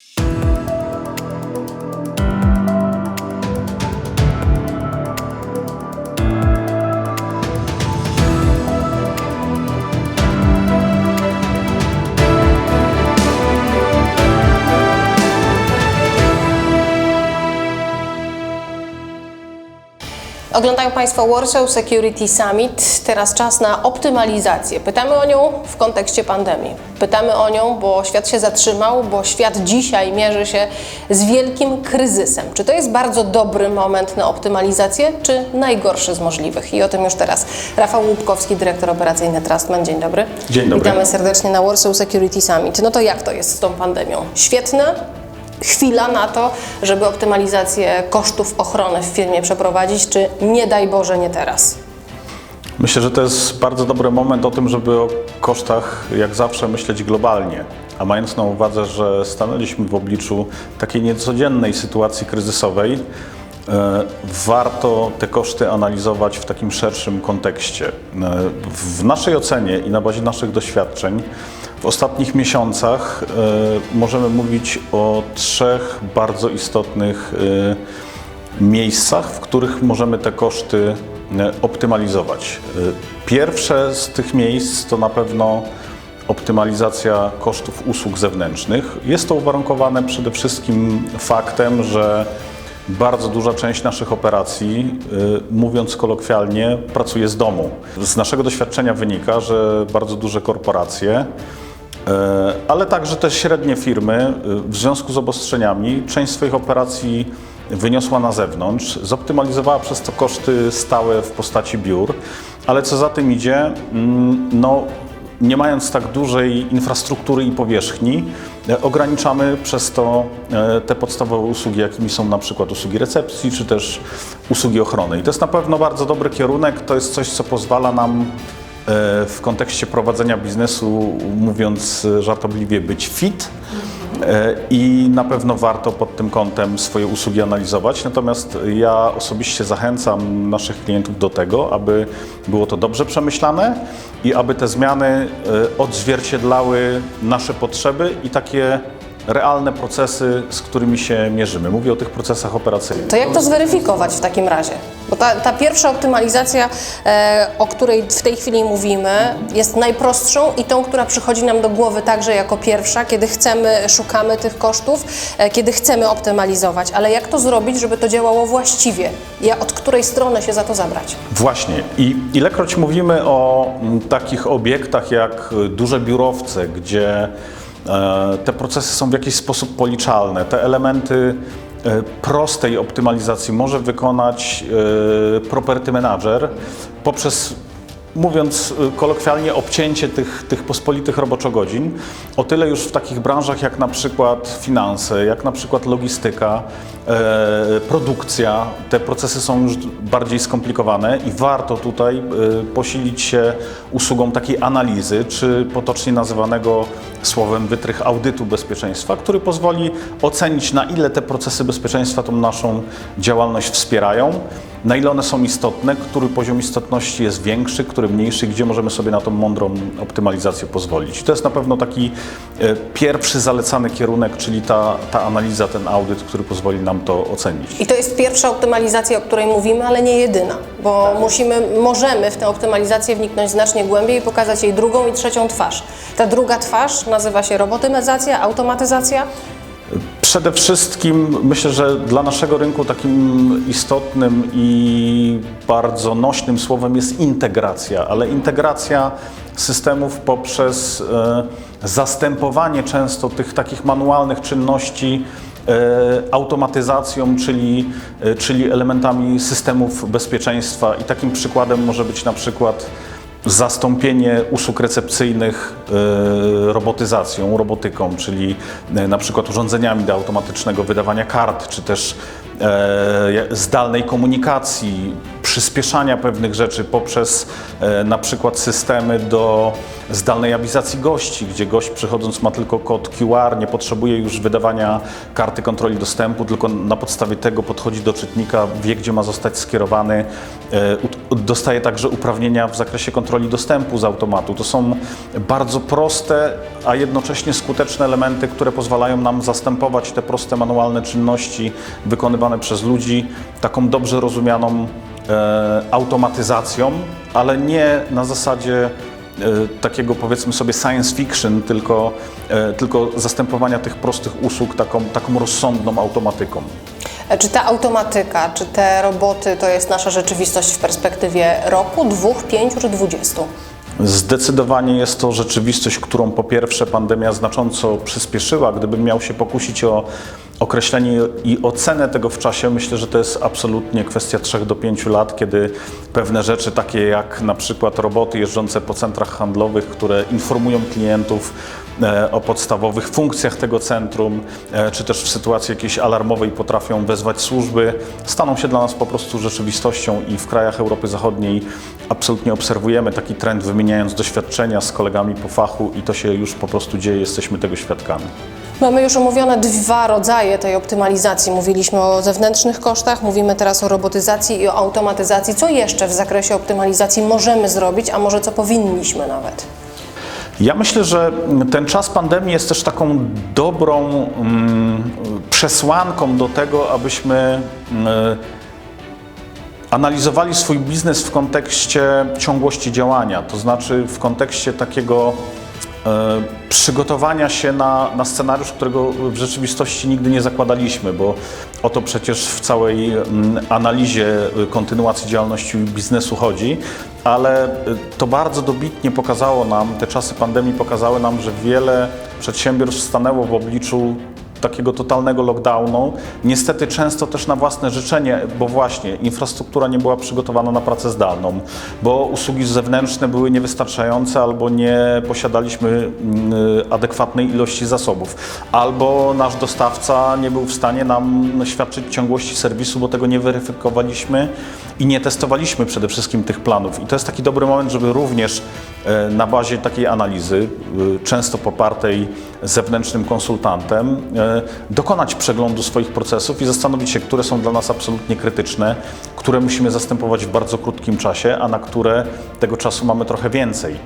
You Oglądają Państwo Warsaw Security Summit. Teraz czas na optymalizację. Pytamy o nią w kontekście pandemii. Pytamy o nią, bo świat się zatrzymał, bo świat dzisiaj mierzy się z wielkim kryzysem. Czy to jest bardzo dobry moment na optymalizację, czy najgorszy z możliwych? I o tym już teraz. Rafał Łupkowski, dyrektor operacyjny Trustman. Dzień dobry. Dzień dobry. Witamy serdecznie na Warsaw Security Summit. No to jak to jest z tą pandemią? Świetne? Chwila na to, żeby optymalizację kosztów ochrony w firmie przeprowadzić, czy nie daj Boże, nie teraz? Myślę, że to jest bardzo dobry moment o tym, żeby o kosztach jak zawsze myśleć globalnie. A mając na uwadze, że stanęliśmy w obliczu takiej niecodziennej sytuacji kryzysowej, e, warto te koszty analizować w takim szerszym kontekście. E, W naszej ocenie i na bazie naszych doświadczeń w ostatnich miesiącach e, możemy mówić o trzech bardzo istotnych e, miejscach, w których możemy te koszty e, optymalizować. Pierwsze z tych miejsc to na pewno optymalizacja kosztów usług zewnętrznych. Jest to uwarunkowane przede wszystkim faktem, że bardzo duża część naszych operacji, mówiąc kolokwialnie, pracuje z domu. Z naszego doświadczenia wynika, że bardzo duże korporacje, ale także te średnie firmy, y, w związku z obostrzeniami, część swoich operacji wyniosła na zewnątrz, zoptymalizowała przez to koszty stałe w postaci biur, ale co za tym idzie, mm, no, nie mając tak dużej infrastruktury i powierzchni, e, ograniczamy przez to e, te podstawowe usługi, jakimi są na przykład usługi recepcji, czy też usługi ochrony. I to jest na pewno bardzo dobry kierunek, to jest coś, co pozwala nam e, w kontekście prowadzenia biznesu, mówiąc e, żartobliwie, być fit. E, I na pewno warto pod tym kątem swoje usługi analizować. Natomiast ja osobiście zachęcam naszych klientów do tego, aby było to dobrze przemyślane i aby te zmiany e, odzwierciedlały nasze potrzeby i takie realne procesy, z którymi się mierzymy. Mówię o tych procesach operacyjnych. To jak to zweryfikować w takim razie? Bo ta, ta pierwsza optymalizacja, e, o której w tej chwili mówimy, jest najprostszą i tą, która przychodzi nam do głowy także jako pierwsza, kiedy chcemy, szukamy tych kosztów, e, kiedy chcemy optymalizować. Ale jak to zrobić, żeby to działało właściwie? Ja, od której strony się za to zabrać? Właśnie. I ilekroć mówimy o mm, takich obiektach jak duże biurowce, gdzie e, te procesy są w jakiś sposób policzalne, te elementy prostej optymalizacji może wykonać e, property manager poprzez mówiąc y, kolokwialnie, obcięcie tych, tych pospolitych roboczogodzin, o tyle już w takich branżach jak na przykład finanse, jak na przykład logistyka, e, produkcja, te procesy są już bardziej skomplikowane i warto tutaj e, posilić się usługą takiej analizy, czy potocznie nazywanego słowem wytrych audytu bezpieczeństwa, który pozwoli ocenić na ile te procesy bezpieczeństwa tą naszą działalność wspierają, na ile one są istotne, który poziom istotności jest większy, który mniejszy, gdzie możemy sobie na tą mądrą optymalizację pozwolić. To jest na pewno taki e, pierwszy zalecany kierunek, czyli ta, ta analiza, ten audyt, który pozwoli nam to ocenić. I to jest pierwsza optymalizacja, o której mówimy, ale nie jedyna, bo musimy, możemy w tę optymalizację wniknąć znacznie głębiej i pokazać jej drugą i trzecią twarz. Ta druga twarz nazywa się robotyzacja, automatyzacja. Przede wszystkim myślę, że dla naszego rynku takim istotnym i bardzo nośnym słowem jest integracja, ale integracja systemów poprzez e, zastępowanie często tych takich manualnych czynności e, automatyzacją, czyli, e, czyli elementami systemów bezpieczeństwa. I takim przykładem może być na przykład zastąpienie usług recepcyjnych e, robotyzacją, robotyką, czyli e, na przykład urządzeniami do automatycznego wydawania kart, czy też e, zdalnej komunikacji, przyspieszania pewnych rzeczy poprzez e, na przykład systemy do zdalnej awizacji gości, gdzie gość przychodząc ma tylko kod QR, nie potrzebuje już wydawania karty kontroli dostępu, tylko na podstawie tego podchodzi do czytnika, wie gdzie ma zostać skierowany, e, dostaje także uprawnienia w zakresie kontroli dostępu z automatu. To są bardzo proste, a jednocześnie skuteczne elementy, które pozwalają nam zastępować te proste manualne czynności wykonywane przez ludzi taką dobrze rozumianą automatyzacją, ale nie na zasadzie e, takiego powiedzmy sobie science fiction, tylko, e, tylko zastępowania tych prostych usług taką, taką rozsądną automatyką. E, Czy ta automatyka, czy te roboty to jest nasza rzeczywistość w perspektywie roku, dwóch, pięciu czy dwudziestu? Zdecydowanie jest to rzeczywistość, którą po pierwsze pandemia znacząco przyspieszyła. Gdybym miał się pokusić o określenie i ocenę tego w czasie, myślę, że to jest absolutnie kwestia 3 do 5 lat, kiedy pewne rzeczy takie jak na przykład roboty jeżdżące po centrach handlowych, które informują klientów e, o podstawowych funkcjach tego centrum, e, czy też w sytuacji jakiejś alarmowej potrafią wezwać służby, staną się dla nas po prostu rzeczywistością i w krajach Europy Zachodniej absolutnie obserwujemy taki trend, wymieniając doświadczenia z kolegami po fachu i to się już po prostu dzieje, jesteśmy tego świadkami. Mamy już omówione dwa rodzaje tej optymalizacji. Mówiliśmy o zewnętrznych kosztach, mówimy teraz o robotyzacji i o automatyzacji. Co jeszcze w zakresie optymalizacji możemy zrobić, a może co powinniśmy nawet? Ja myślę, że ten czas pandemii jest też taką dobrą mm, przesłanką do tego, abyśmy mm, analizowali swój biznes w kontekście ciągłości działania, to znaczy w kontekście takiego przygotowania się na, na scenariusz, którego w rzeczywistości nigdy nie zakładaliśmy, bo o to przecież w całej mm, analizie y, kontynuacji działalności biznesu chodzi, ale y, to bardzo dobitnie pokazało nam, te czasy pandemii pokazały nam, że wiele przedsiębiorstw stanęło w obliczu takiego totalnego lockdownu. Niestety często też na własne życzenie, bo właśnie infrastruktura nie była przygotowana na pracę zdalną, bo usługi zewnętrzne były niewystarczające albo nie posiadaliśmy mm, adekwatnej ilości zasobów, albo nasz dostawca nie był w stanie nam świadczyć ciągłości serwisu, bo tego nie weryfikowaliśmy i nie testowaliśmy przede wszystkim tych planów. I to jest taki dobry moment, żeby również e, na bazie takiej analizy, e, często popartej zewnętrznym konsultantem, e, dokonać przeglądu swoich procesów i zastanowić się, które są dla nas absolutnie krytyczne, które musimy zastępować w bardzo krótkim czasie, a na które tego czasu mamy trochę więcej.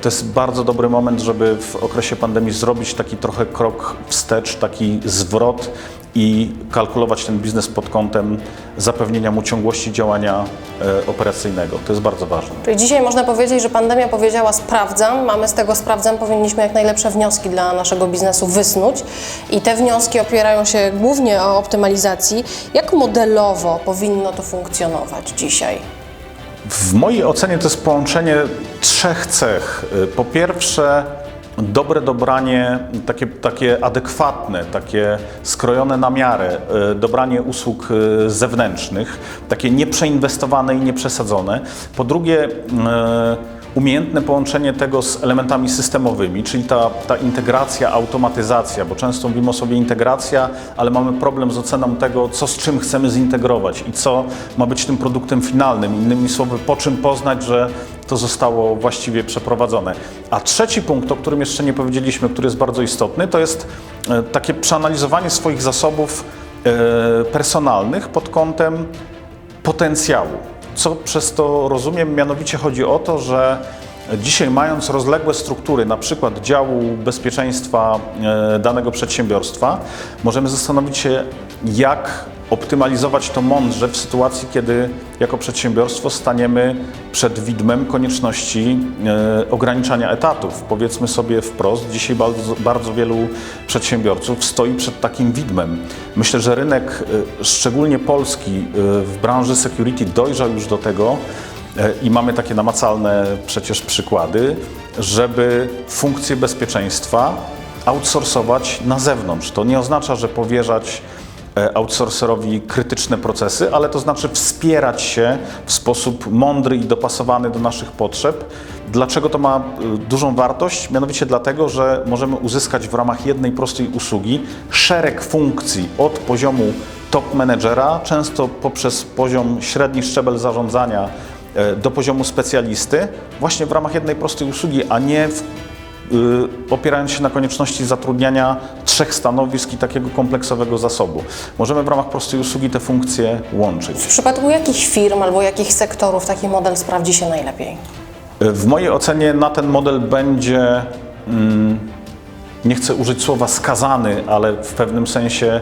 To jest bardzo dobry moment, żeby w okresie pandemii zrobić taki trochę krok wstecz, taki zwrot i kalkulować ten biznes pod kątem zapewnienia mu ciągłości działania e, operacyjnego. To jest bardzo ważne. Czyli dzisiaj można powiedzieć, że pandemia powiedziała sprawdzam, mamy z tego sprawdzam, powinniśmy jak najlepsze wnioski dla naszego biznesu wysnuć i te wnioski opierają się głównie o optymalizacji. Jak modelowo powinno to funkcjonować dzisiaj? W mojej ocenie to jest połączenie trzech cech. Y, Po pierwsze, dobre dobranie, takie, takie adekwatne, takie skrojone na miarę, y, dobranie usług y, zewnętrznych, takie nieprzeinwestowane i nieprzesadzone. Po drugie, y, umiejętne połączenie tego z elementami systemowymi, czyli ta, ta integracja, automatyzacja, bo często mówimy o sobie integracja, ale mamy problem z oceną tego, co z czym chcemy zintegrować i co ma być tym produktem finalnym. Innymi słowy, po czym poznać, że to zostało właściwie przeprowadzone. A trzeci punkt, o którym jeszcze nie powiedzieliśmy, który jest bardzo istotny, to jest e, takie przeanalizowanie swoich zasobów e, personalnych pod kątem potencjału. Co przez to rozumiem? Mianowicie chodzi o to, że dzisiaj mając rozległe struktury, na przykład działu bezpieczeństwa e, danego przedsiębiorstwa, możemy zastanowić się, jak optymalizować to mądrze w sytuacji, kiedy jako przedsiębiorstwo staniemy przed widmem konieczności e, ograniczania etatów. Powiedzmy sobie wprost, dzisiaj bardzo, bardzo wielu przedsiębiorców stoi przed takim widmem. Myślę, że rynek, e, szczególnie polski, e, w branży security dojrzał już do tego, e, i mamy takie namacalne przecież przykłady, żeby funkcje bezpieczeństwa outsourcować na zewnątrz. To nie oznacza, że powierzać outsourcerowi krytyczne procesy, ale to znaczy wspierać się w sposób mądry i dopasowany do naszych potrzeb. Dlaczego to ma y, dużą wartość? Mianowicie dlatego, że możemy uzyskać w ramach jednej prostej usługi szereg funkcji od poziomu top menedżera, często poprzez poziom średni szczebel zarządzania e, do poziomu specjalisty, właśnie w ramach jednej prostej usługi, a nie w, opierając się na konieczności zatrudniania trzech stanowisk i takiego kompleksowego zasobu. Możemy w ramach prostej usługi te funkcje łączyć. W przypadku jakich firm albo jakich sektorów taki model sprawdzi się najlepiej? W mojej ocenie na ten model będzie, mm, nie chcę użyć słowa skazany, ale w pewnym sensie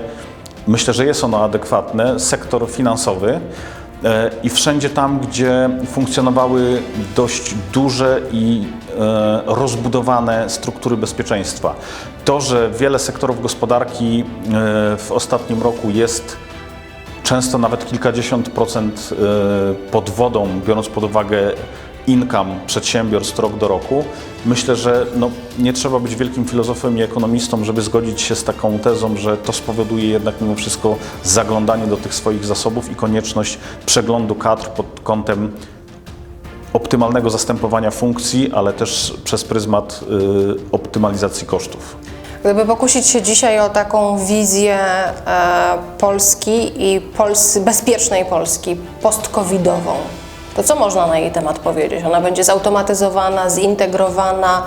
myślę, że jest ono adekwatne, sektor finansowy i wszędzie tam, gdzie funkcjonowały dość duże i e, rozbudowane struktury bezpieczeństwa. To, że wiele sektorów gospodarki e, w ostatnim roku jest często nawet kilkadziesiąt procent e, pod wodą, biorąc pod uwagę income przedsiębiorstw rok do roku. Myślę, że no, nie trzeba być wielkim filozofem i ekonomistą, żeby zgodzić się z taką tezą, że to spowoduje jednak mimo wszystko zaglądanie do tych swoich zasobów i konieczność przeglądu kadr pod kątem optymalnego zastępowania funkcji, ale też przez pryzmat y, optymalizacji kosztów. Gdyby pokusić się dzisiaj o taką wizję e, Polski i Pols bezpiecznej Polski post-covidową, to co można na jej temat powiedzieć? Ona będzie zautomatyzowana, zintegrowana,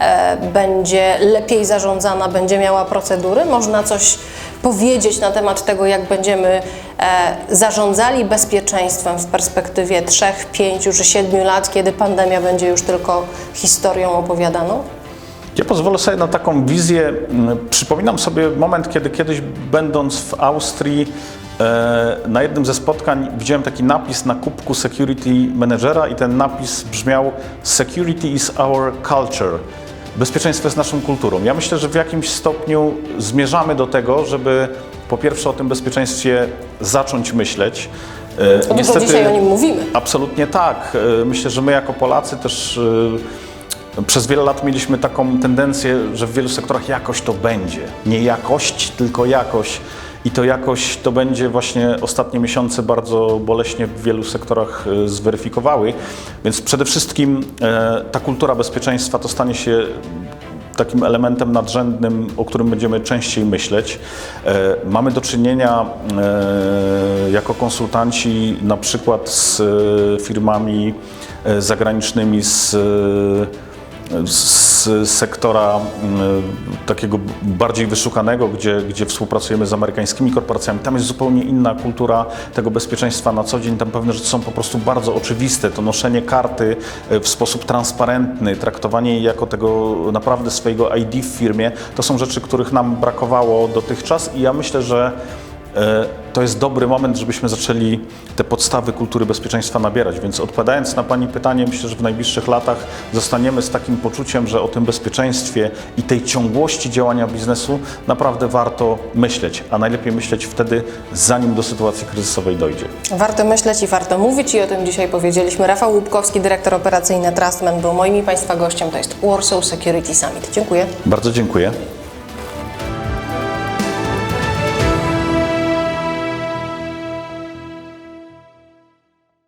e, będzie lepiej zarządzana, będzie miała procedury? Można coś powiedzieć na temat tego, jak będziemy e, zarządzali bezpieczeństwem w perspektywie 3, 5 czy 7 lat, kiedy pandemia będzie już tylko historią opowiadaną? Ja pozwolę sobie na taką wizję. Mm, Przypominam sobie moment, kiedy kiedyś będąc w Austrii na jednym ze spotkań widziałem taki napis na kubku security managera i ten napis brzmiał Security is our culture. Bezpieczeństwo jest naszą kulturą. Ja myślę, że w jakimś stopniu zmierzamy do tego, żeby po pierwsze o tym bezpieczeństwie zacząć myśleć. E, No tylko dzisiaj o nim mówimy. Absolutnie tak. E, Myślę, że my jako Polacy też e, przez wiele lat mieliśmy taką tendencję, że w wielu sektorach jakoś to będzie. Nie jakość, tylko jakość. I to jakoś to będzie właśnie ostatnie miesiące bardzo boleśnie w wielu sektorach e, zweryfikowały. Więc przede wszystkim e, ta kultura bezpieczeństwa to stanie się takim elementem nadrzędnym, o którym będziemy częściej myśleć. E, Mamy do czynienia jako konsultanci na przykład z firmami zagranicznymi z z sektora mm, takiego bardziej wyszukanego, gdzie, gdzie współpracujemy z amerykańskimi korporacjami, tam jest zupełnie inna kultura tego bezpieczeństwa na co dzień. Tam pewne rzeczy są po prostu bardzo oczywiste. To noszenie karty e, w sposób transparentny, traktowanie jej jako tego naprawdę swojego ID w firmie, to są rzeczy, których nam brakowało dotychczas i ja myślę, że to jest dobry moment, żebyśmy zaczęli te podstawy kultury bezpieczeństwa nabierać. Więc odpowiadając na Pani pytanie, myślę, że w najbliższych latach zostaniemy z takim poczuciem, że o tym bezpieczeństwie i tej ciągłości działania biznesu naprawdę warto myśleć, a najlepiej myśleć wtedy, zanim do sytuacji kryzysowej dojdzie. Warto myśleć i warto mówić i o tym dzisiaj powiedzieliśmy. Rafał Łupkowski, dyrektor operacyjny Trustman był moim i Państwa gościem. To jest Warsaw Security Summit. Dziękuję. Bardzo dziękuję.